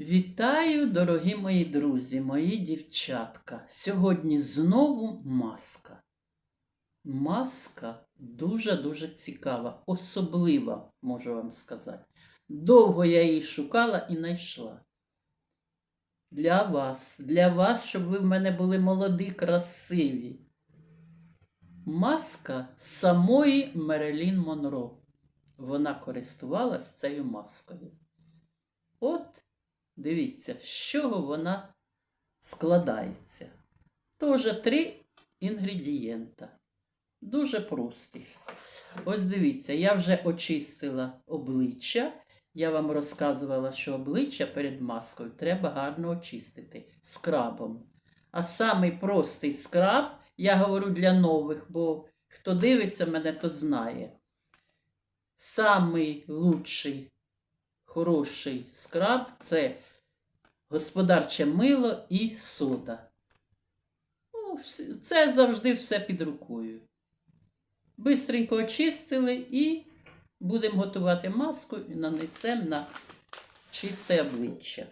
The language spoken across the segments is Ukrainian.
Вітаю, дорогі мої друзі, мої дівчатка. Сьогодні знову маска. Маска дуже-дуже цікава, особлива, можу вам сказати. Довго я її шукала і знайшла. Для вас, для вас, щоб ви в мене були молоді, красиві. Маска самої Мерелін Монро. Вона користувалась цією маскою. От Дивіться, з чого вона складається. Тоже три інгредієнта. Дуже прості. Ось дивіться, я вже очистила обличчя. Я вам розказувала, що обличчя перед маскою треба гарно очистити скрабом. А самий простий скраб, я говорю для нових, бо хто дивиться мене, то знає. Самий лучший хороший скраб це господарче мило і сода. Ну, Це завжди все під рукою. Бистренько очистили і будемо готувати маску і нанесемо на чисте обличчя.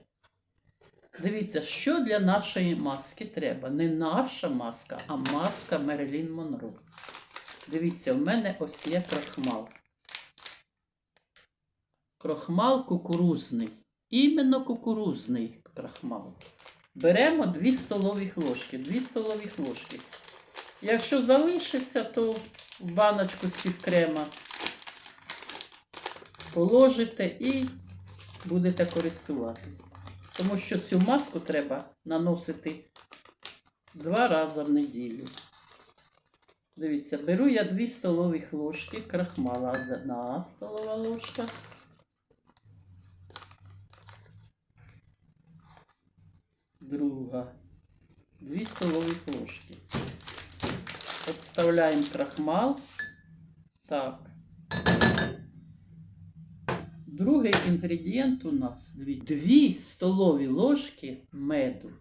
Дивіться, що для нашої маски треба. Не наша маска, а маска Мерелін Монро. Дивіться, в мене ось є крохмал. Крохмал кукурузний. Іменно кукурузний крахмал. Беремо 2 столові ложки. 2 столові ложки. Якщо залишиться, то в баночку з-під крема положите і будете користуватись. Тому що цю маску треба наносити два рази в неділю. Дивіться, беру я 2 столові ложки крахмала. Одна столова ложка. Друга, 2 столові ложки. Подставляємо крахмал. Так. Другий інгредієнт у нас 2 столові ложки меду.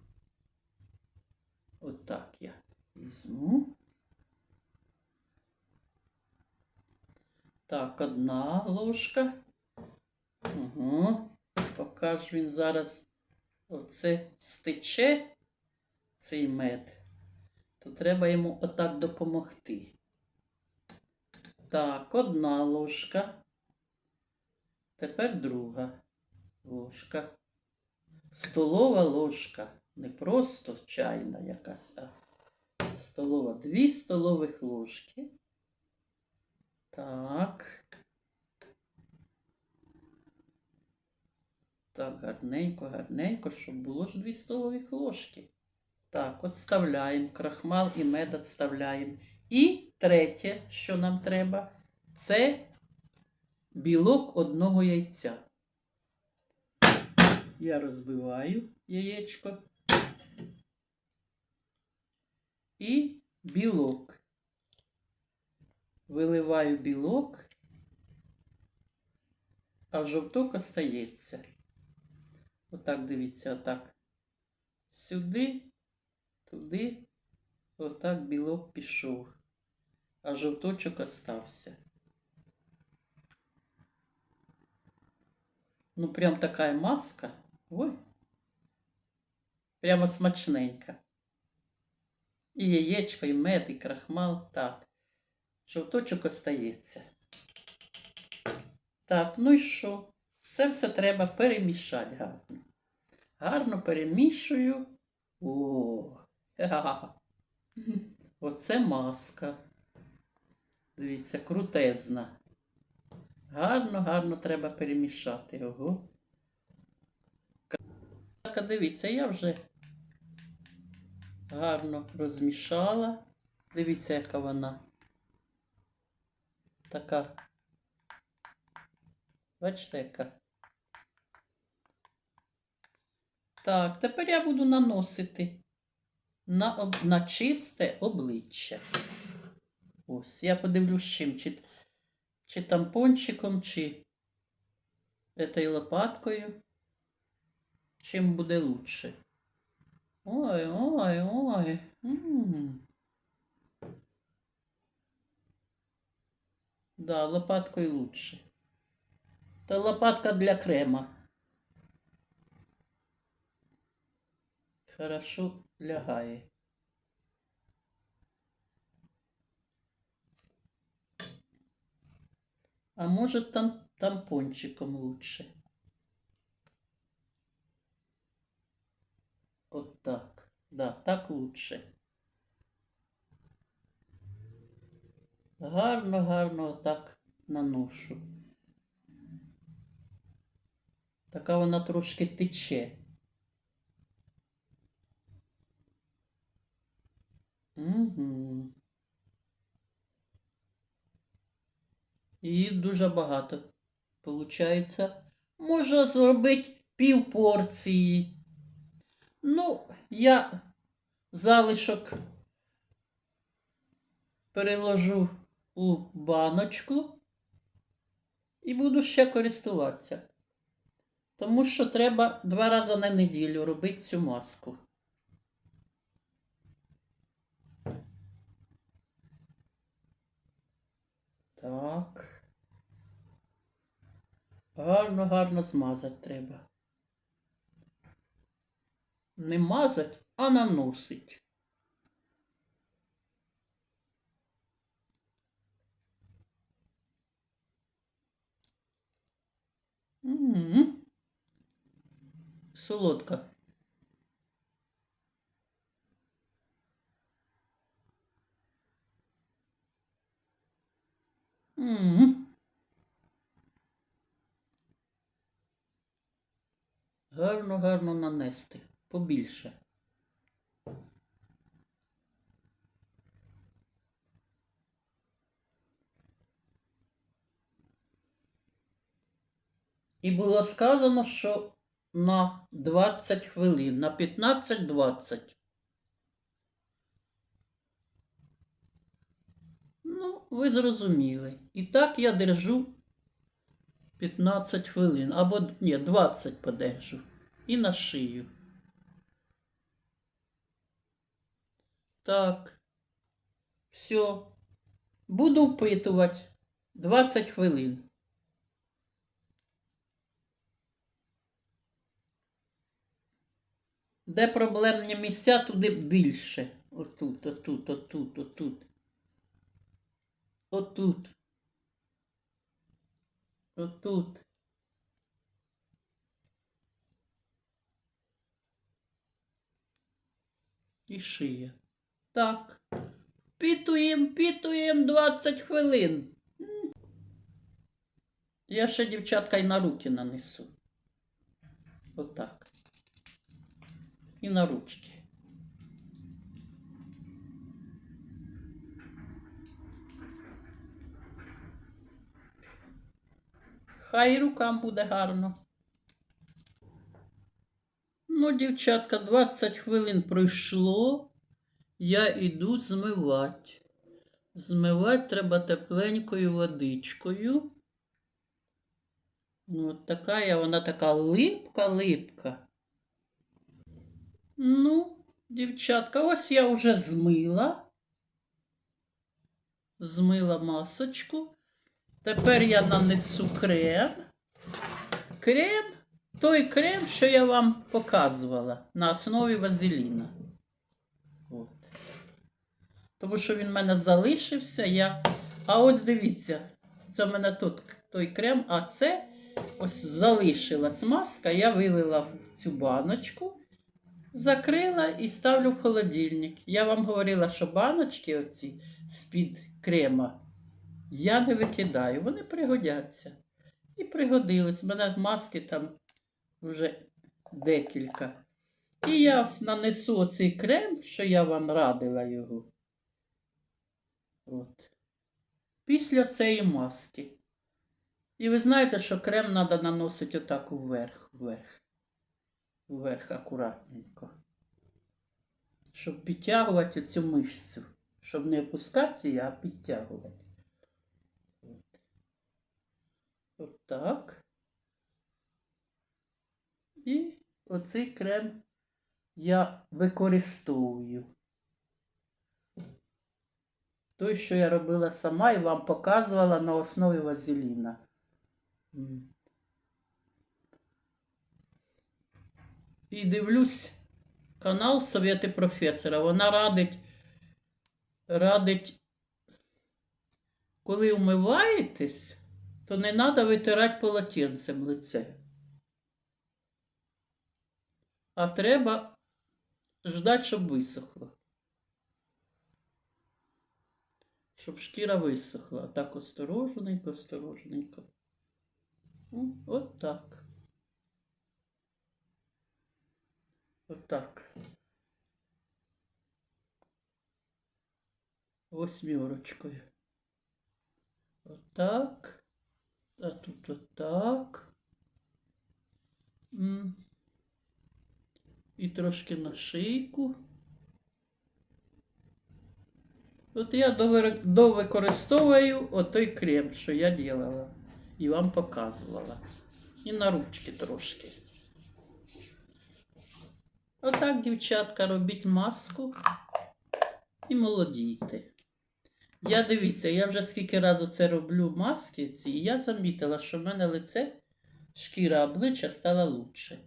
Отак я візьму. Так, одна ложка. Угу. Поки ж він зараз оце стече цей мед, то треба йому отак допомогти. Так, одна ложка. Тепер друга ложка. Столова ложка. Не просто чайна якась, а столова. Дві столових ложки. Так. Так, гарненько, гарненько, щоб було ж дві столові ложки. Так, от вставляємо крахмал і мед відставляємо. І третє, що нам треба, це білок одного яйця. Я розбиваю яєчко. І білок. Виливаю білок, а жовток остається. Отак дивіться, отак. Сюди, туди, отак білок пішов, а жовточок остався. Ну, прям така маска. Ой. Прямо смачненька. І яєчко, і мед, і крахмал. Так. Жовточок остається. Так, ну і що? Це все треба перемішати гарно. Гарно перемішую. О. Оце маска. Дивіться, крутезна. Гарно, гарно треба перемішати. Ого. Так, дивіться, я вже гарно розмішала. Дивіться, яка вона. Така. Бачите, яка. Так, тепер я буду наносити на, об- на чисте обличчя. Ось, я подивлюсь чим, чи, чи тампончиком, чи этой лопаткою. Чим буде лучше. Ой, ой, ой. м Да, лопаткою лучше. Та лопатка для крема. Хорошо лягає. А може там тампончиком лучше. Вот так. Да, так лучше. Гарно, гарно так наношу. Така вона трошки тече. Угу. І дуже багато. Получається, можна зробити пів порції. Ну, я залишок переложу у баночку і буду ще користуватися. Тому що треба два рази на неділю робити цю маску. Так. Гарно, гарно змазати треба. Не мазать, а наносить. М. Солодка. М. Гарно, гарно нанести. Побільше. І було сказано, що на 20 хвилин, на 15-20. Ну, ви зрозуміли. І так я держу 15 хвилин. Або ні, 20 подержу. І на шию. Так. Все. Буду впитувати 20 хвилин. Де проблемні місця, туди більше. Отут, отут, отут, отут. Отут. Отут. І шия. Так. Пітуєм, пітуєм 20 хвилин. Я ще, дівчатка, й на руки нанесу. Отак. І на ручки. Хай рукам буде гарно. Ну, дівчатка, 20 хвилин пройшло. Я йду змивати. Змивати треба тепленькою водичкою. От така я, вона така липка-липка. Ну, дівчатка, ось я вже змила. Змила масочку. Тепер я нанесу крем. Крем, той крем, що я вам показувала на основі вазеліна. От. Тому що він в мене залишився. Я... А ось дивіться, це в мене тут той крем, а це ось залишилась маска. Я вилила в цю баночку, закрила і ставлю в холодильник. Я вам говорила, що баночки оці з-під крема я не викидаю, вони пригодяться. І пригодились. У мене маски там вже декілька. І я ось нанесу оцей крем, що я вам радила його. От. Після цієї маски. І ви знаєте, що крем треба наносити отак вверх, вверх. Вверх акуратненько. Щоб підтягувати цю мишцю. Щоб не опускати її, а підтягувати. От. Отак. І оцей крем я використовую. Той, що я робила сама і вам показувала на основі вазеліна. І дивлюсь, Канал Совєти професора. Вона радить, радить, коли вмиваєтесь, то не треба витирати полотенцем лице. А треба ждати, щоб висохло. Щоб шкіра висохла. Так осторожненько, осторожненько. Ну, От так. От так. Восьмерочкою. Отак. А тут отак. І трошки на шийку. От я довикористовую отой крем, що я делала. І вам показувала. І на ручки трошки. Отак, дівчатка, робіть маску і молодійте. Я дивіться, я вже скільки разів це роблю маски ці, і я замітила, що в мене лице, шкіра обличчя стала лучше.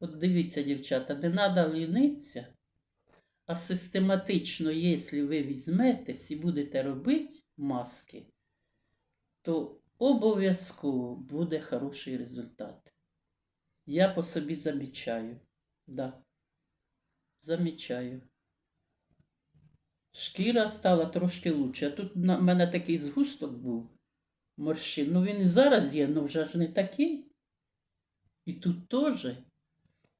От дивіться, дівчата, не треба лінитися, а систематично, якщо ви візьметесь і будете робити маски, то обов'язково буде хороший результат. Я по собі замічаю. Да. Замічаю. Шкіра стала трошки лучше. Тут на мене такий згусток був морщин. Ну він і зараз є, але вже ж не такий. І тут теж.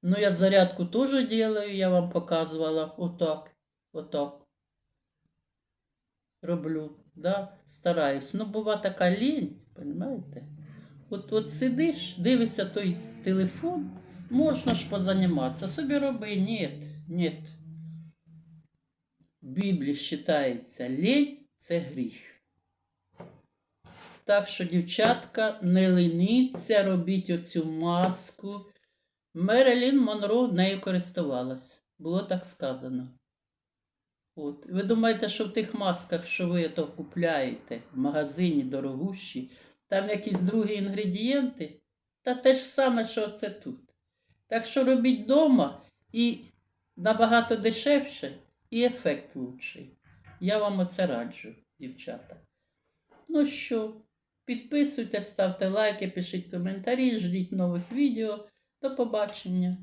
Ну, я зарядку теж делаю, я вам показувала. Отак. Отак. Роблю. Да? Стараюсь. Ну, бува така лінь, розумієте? От, от сидиш, дивишся той телефон, можна ж позаніматися. Собі роби. Ні, ні. В Біблії вважається лінь це гріх. Так що, дівчатка, не леніться, робіть оцю маску. Мерелін Монро нею користувалась. Було так сказано. От. Ви думаєте, що в тих масках, що ви то купляєте в магазині дорогущі, там якісь другі інгредієнти? Та те ж саме, що це тут. Так що робіть вдома і набагато дешевше, і ефект лучший. Я вам оце раджу, дівчата. Ну що, підписуйтесь, ставте лайки, пишіть коментарі, ждіть нових відео. До побачення!